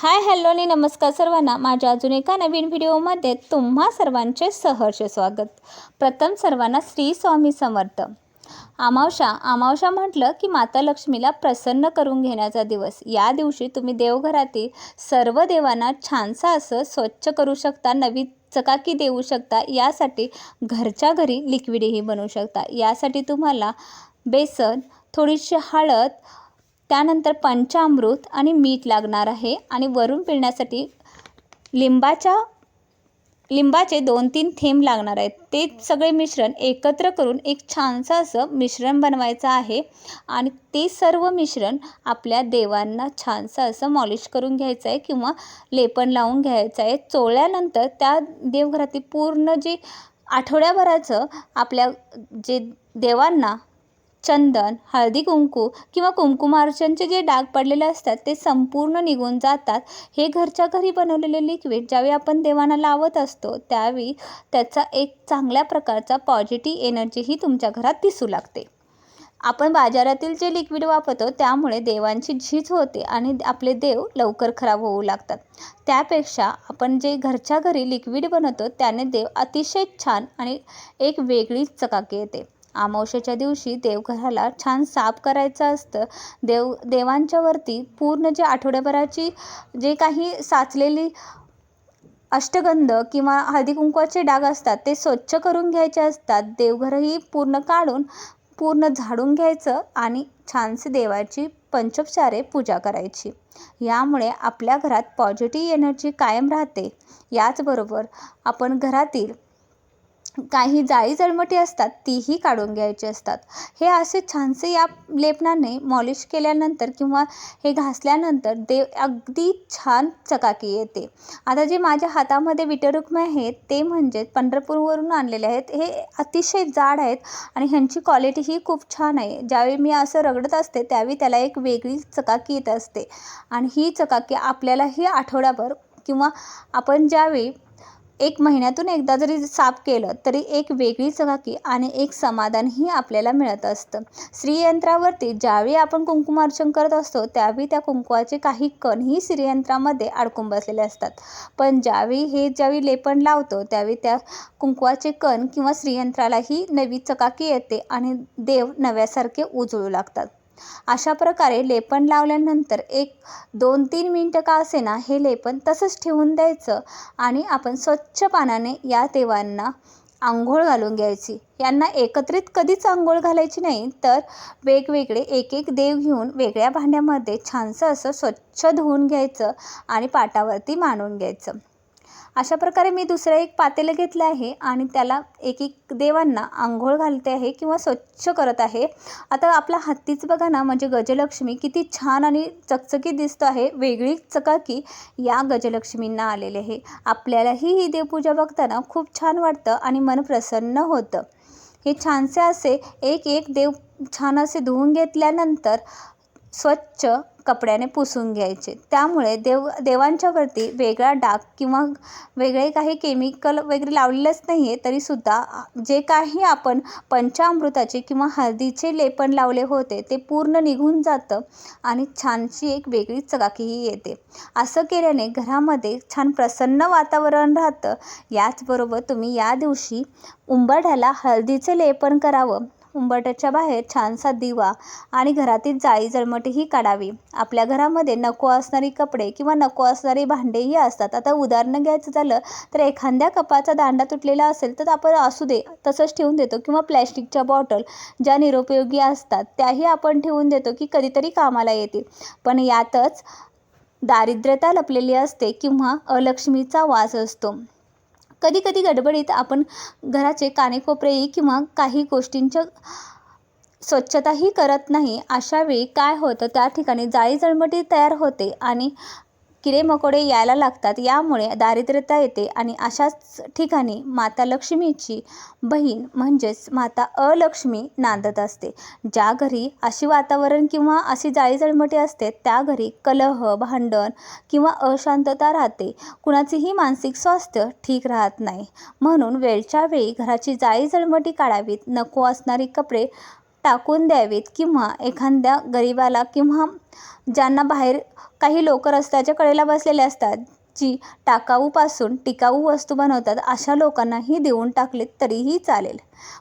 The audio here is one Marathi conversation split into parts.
हाय हॅलो आणि नमस्कार सर्वांना. माझ्या अजून एका नवीन व्हिडिओमध्ये तुम्हा सर्वांचे सहर्ष स्वागत. प्रथम सर्वांना श्री स्वामी समर्थ. अमावशा अमावशा म्हटलं की माता लक्ष्मीला प्रसन्न करून घेण्याचा दिवस. या दिवशी तुम्ही देवघरातील सर्व देवांना छानसं असं स्वच्छ करू शकता नवी चकाकी देऊ शकता. यासाठी घरच्या घरी लिक्विडही बनवू शकता. यासाठी तुम्हाला बेसन थोडीशी हळद त्यानंतर पंचामृत आणि मीठ लागणार आहे आणि वरून पिळण्यासाठी लिंबाच्या लिंबाचे दोन तीन थेंब लागणार आहेत. ते सगळे मिश्रण एकत्र करून एक छानसं असं मिश्रण बनवायचं आहे आणि ते सर्व मिश्रण आपल्या देवांना छानसं असं मॉलिश करून घ्यायचं आहे किंवा लेपन लावून घ्यायचं आहे. चोळल्यानंतर त्या देवघरातील पूर्ण जे आठवड्याभराचं आपल्या जे देवांना चंदन हळदी कुंकू किंवा कुंकुमार्चनचे जे डाग पडलेले असतात ते संपूर्ण निघून जातात. हे घरच्या घरी बनवलेले लिक्विड ज्यावेळी आपण देवांना लावत असतो त्यावेळी त्याचा एक चांगल्या प्रकारचा पॉझिटिव्ह एनर्जीही तुमच्या घरात दिसू लागते. आपण बाजारातील जे लिक्विड वापरतो त्यामुळे देवांची झीज होते आणि आपले देव लवकर खराब होऊ लागतात. त्यापेक्षा आपण जे घरच्या घरी लिक्विड बनवतो त्याने देव अतिशय छान आणि एक वेगळीच चकाकी येते. अमावस्येच्या दिवशी देवघराला छान साफ करायचं असतं. देव देवांच्यावरती पूर्ण जे आठवड्याभराची जे काही साचलेली अष्टगंध किंवा हळदी कुंकवाचे डाग असतात ते स्वच्छ करून घ्यायचे असतात. देवघरही पूर्ण काढून पूर्ण झाडून घ्यायचं आणि छानसे देवाची पंचोपचारे पूजा करायची. यामुळे आपल्या घरात पॉझिटिव्ह एनर्जी कायम राहते. याचबरोबर आपण घरातील काही जाळी जळमटी असतात तीही काढून घ्यायची असतात. हे असे छानसे या लेपनाने मॉलिश केल्यानंतर किंवा हे घासल्यानंतर दे अगदी छान चकाकी येते. आता जे माझ्या हातामध्ये विटरुक्म आहेत ते म्हणजे पंढरपूरवरून आणलेले आहेत. हे अतिशय जाड आहेत आणि ह्यांची क्वालिटीही खूप छान आहे. ज्यावेळी मी असं रगडत असते त्यावेळी त्याला एक वेगळी चकाकी येत असते. आणि ही चकाकी आपल्यालाही आठवड्याभर किंवा आपण ज्यावेळी एक महिन्यातून एकदा जरी साफ केलं तरी एक वेगळी चकाकी आणि एक समाधानही आपल्याला मिळत असतं. श्रीयंत्रावरती ज्यावेळी आपण कुंकुमार्चन करत असतो त्यावेळी त्या कुंकुवाचे काही कणही श्रीयंत्रामध्ये अडकून बसलेले असतात. पण ज्यावेळी हे ज्यावेळी लेपण लावतो त्यावेळी त्या कुंकुवाचे कण किंवा श्रीयंत्रालाही नवी चकाकी येते आणि देव नव्यासारखे उजळू लागतात. अशा प्रकारे लेपन लावल्यानंतर एक दोन तीन मिनटं का असेना हे लेपन तसंच ठेवून द्यायचं आणि आपण स्वच्छ पानाने या देवांना आंघोळ घालून घ्यायची. यांना एकत्रित कधीच आंघोळ घालायची नाही तर वेगवेगळे एक एक देव घेऊन वेगळ्या भांड्यामध्ये छानसं असं स्वच्छ धुवून घ्यायचं आणि पाटावरती मांडून घ्यायचं. अशा प्रकारे मी दुसरं एक पातेलं घेतलं आहे आणि त्याला एक एक देवांना आंघोळ घालते आहे किंवा स्वच्छ करत आहे. आता आपला हत्तीच बघा ना म्हणजे गजलक्ष्मी किती छान आणि चकचकीत दिसतो आहे. वेगळी चकाकी या गजलक्ष्मींना आलेले आहे. आपल्यालाही ही देवपूजा बघताना खूप छान वाटतं आणि मन प्रसन्न होतं. हे छानसे असे एक एक देव छान असे धुवून घेतल्यानंतर स्वच्छ कपड्याने पुसून घ्यायचे. त्यामुळे देव देवांच्यावरती वेगळा डाग किंवा वेगळे काही केमिकल वगैरे लावलेलंच नाही आहे तरीसुद्धा जे काही आपण पंचामृताचे किंवा हळदीचे लेपन लावले होते ते पूर्ण निघून जातं आणि छानशी एक वेगळी चकाकीही येते. असं केल्याने घरामध्ये छान प्रसन्न वातावरण राहतं. याचबरोबर तुम्ही या दिवशी उंबरठ्याला हळदीचे लेपन करावं. उंबरठ्याच्या बाहेर छानसा दिवा आणि घरातील जाळी जळमटीही काढावी. आपल्या घरामध्ये नको असणारी कपडे किंवा नको असणारी भांडेही असतात. आता उदाहरणं घ्यायचं झालं तर एखाद्या कपाचा दांडा तुटलेला असेल तर आपण असू दे तसंच ठेवून देतो. किंवा प्लॅस्टिकच्या बॉटल ज्या निरुपयोगी असतात त्याही आपण ठेवून देतो की कधीतरी कामाला येतील. पण यातच दारिद्र्यता लपलेली असते किंवा अलक्ष्मीचा वास असतो. कधी कधी गडबडीत आपण घराचे कानेकोपरेही किंवा काही गोष्टींच्या स्वच्छताही करत नाही अशा वेळी काय होतं? त्या ठिकाणी जाळी जळमटी तयार होते आणि किडे मकोडे यायला लागतात. यामुळे दारिद्र्यता येते आणि अशाच ठिकाणी माता लक्ष्मीची बहीण म्हणजेच माता अलक्ष्मी नांदत असते. ज्या घरी अशी वातावरण किंवा अशी जाळी जळमटी असते त्या घरी कलह भांडण किंवा अशांतता राहते. कुणाचेही मानसिक स्वास्थ्य ठीक राहत नाही. म्हणून वेळच्या वेळी घराची जाळी जळमटी काढावीत. नको असणारी कपडे टाकून द्यावीत किंवा एखाद्या गरिबाला किंवा ज्यांना बाहेर काही लोक रस्त्याच्या कडेला बसलेले असतात जी टाकाऊपासून टिकाऊ वस्तू बनवतात अशा लोकांनाही देऊन टाकलीत तरीही चालेल.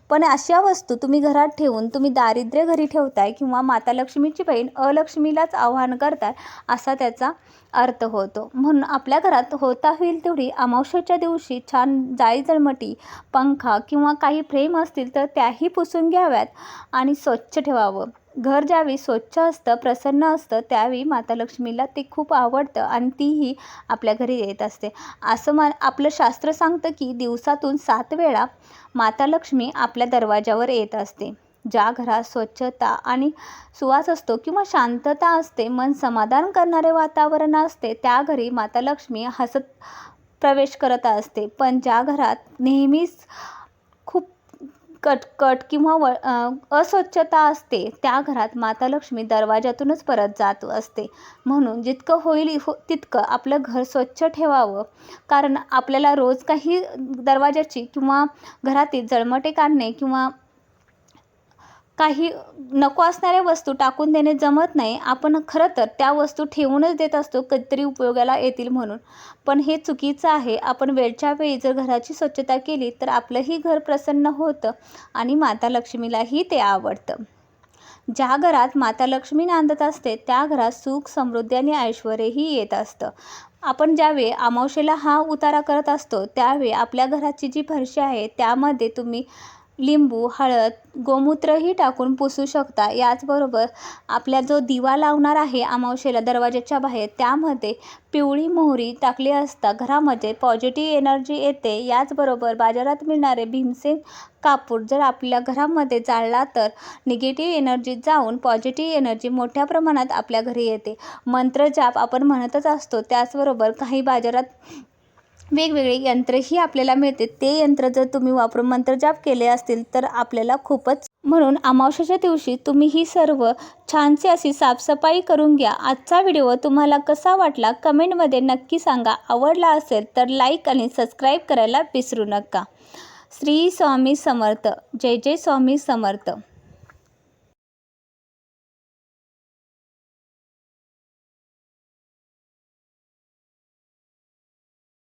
पण अशा वस्तू तुम्ही घरात ठेवून तुम्ही दारिद्र्य घरी ठेवताय किंवा माता लक्ष्मीची बहीण अलक्ष्मीलाच आव्हान करताय असा त्याचा अर्थ होतो. म्हणून आपल्या घरात होता होईल तेवढी अमावस्येच्या दिवशी छान जाळी जळमटी पंखा किंवा काही फ्रेम असतील तर त्याही पुसून घ्याव्यात आणि स्वच्छ ठेवावं. घर ज्यावेळी स्वच्छ असतं प्रसन्न असतं त्यावेळी माता लक्ष्मीला ते खूप आवडतं आणि तीही आपल्या घरी येत असते. असं मा आपलं शास्त्र सांगतं की दिवसातून सात वेळा माता लक्ष्मी आपल्या दरवाजावर येत असते. ज्या घरात स्वच्छता आणि सुवास असतो किंवा शांतता असते मन समाधान करणारे वातावरण असते त्या घरी माता लक्ष्मी हसत प्रवेश करत असते. पण ज्या घरात नेहमीच कटकट किंवा व अस्वच्छता असते त्या घरात माता लक्ष्मी दरवाजातूनच परत जात असते. म्हणून जितकं होईल हो तितकं आपलं घर स्वच्छ ठेवावं. कारण आपल्याला रोज काही दरवाजाची किंवा घरातील जळमटे काढणे किंवा काही नको असणाऱ्या वस्तू टाकून देणे जमत नाही. आपण खरं तर त्या वस्तू ठेवूनच देत असतो कधीतरी उपयोगाला येतील म्हणून. पण हे चुकीचं आहे. आपण वेळच्या वेळी जर घराची स्वच्छता केली तर आपलंही घर प्रसन्न होतं आणि माता लक्ष्मीलाही ते आवडतं. ज्या घरात माता लक्ष्मी नांदत असते त्या घरात सुख समृद्धी आणि ऐश्वर्यही येत असतं. आपण ज्यावेळी अमावशेला हा उतारा करत असतो त्यावेळी आपल्या घराची जी फरशी आहे त्यामध्ये तुम्ही लिंबू हळद गोमूत्रही टाकून पुसू शकता. याचबरोबर आपल्या जो दिवा लावणार आहे अमावशेला दरवाजाच्या बाहेर त्यामध्ये पिवळी मोहरी टाकली असता घरामध्ये पॉझिटिव्ह एनर्जी येते. याचबरोबर बाजारात मिळणारे भीमसेन कापूर जर आपल्या घरामध्ये जाळला तर निगेटिव्ह एनर्जी जाऊन पॉझिटिव्ह एनर्जी मोठ्या प्रमाणात आपल्या घरी येते. मंत्रजाप आपण म्हणतच असतो. त्याचबरोबर काही बाजारात वेगवेगळे यंत्रही आपल्याला मिळते. ते यंत्र जर तुम्ही वापरून मंत्रजाप केले असतील तर आपल्याला खूपच म्हणून अमावश्याच्या दिवशी तुम्ही ही सर्व छानशी अशी साफसफाई करून घ्या. आजचा व्हिडिओ तुम्हाला कसा वाटला कमेंटमध्ये नक्की सांगा. आवडला असेल तर लाईक आणि सबस्क्राईब करायला विसरू नका. श्री स्वामी समर्थ. जय जय स्वामी समर्थ.